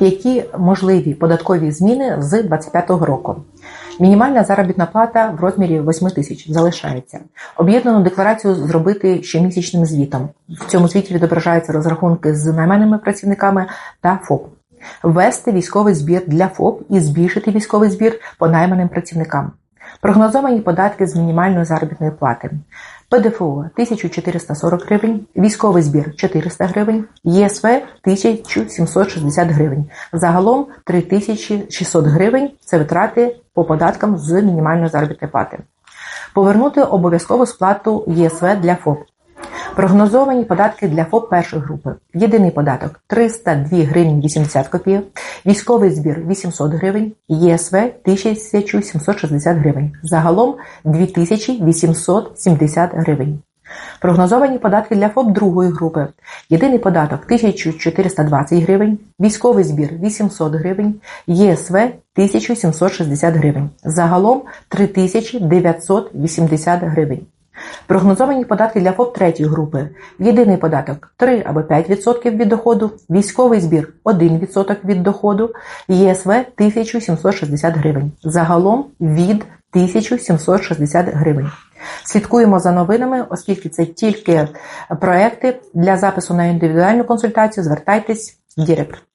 Які можливі податкові зміни з 2025 року? Мінімальна заробітна плата в розмірі 8 тисяч залишається. Об'єднану декларацію зробити щомісячним звітом. В цьому звіті відображаються розрахунки з найманими працівниками та ФОП. Ввести військовий збір для ФОП і збільшити військовий збір по найманим працівникам. Прогнозовані податки з мінімальної заробітної плати. ПДФО 1440 гривень, військовий збір 400 гривень, ЄСВ 1760 гривень. Загалом 3600 гривень це витрати по податкам з мінімальної заробітної плати. Повернути обов'язкову сплату ЄСВ для ФОП. Прогнозовані податки для ФОП першої групи. Єдиний податок 302 гривні 80 копійок, військовий збір 800 гривень, ЄСВ 1760 гривень. Загалом 2870 гривень. Прогнозовані податки для ФОП другої групи. Єдиний податок 1420 гривень, військовий збір 800 гривень, ЄСВ 1760 гривень. Загалом 3980 гривень. Прогнозовані податки для ФОП третьої групи. Єдиний податок 3 або 5% від доходу, військовий збір 1% від доходу, ЄСВ 1760 гривень. Загалом від 1760 гривень. Слідкуємо за новинами, оскільки це тільки проекти для запису на індивідуальну консультацію. Звертайтесь в Дірект.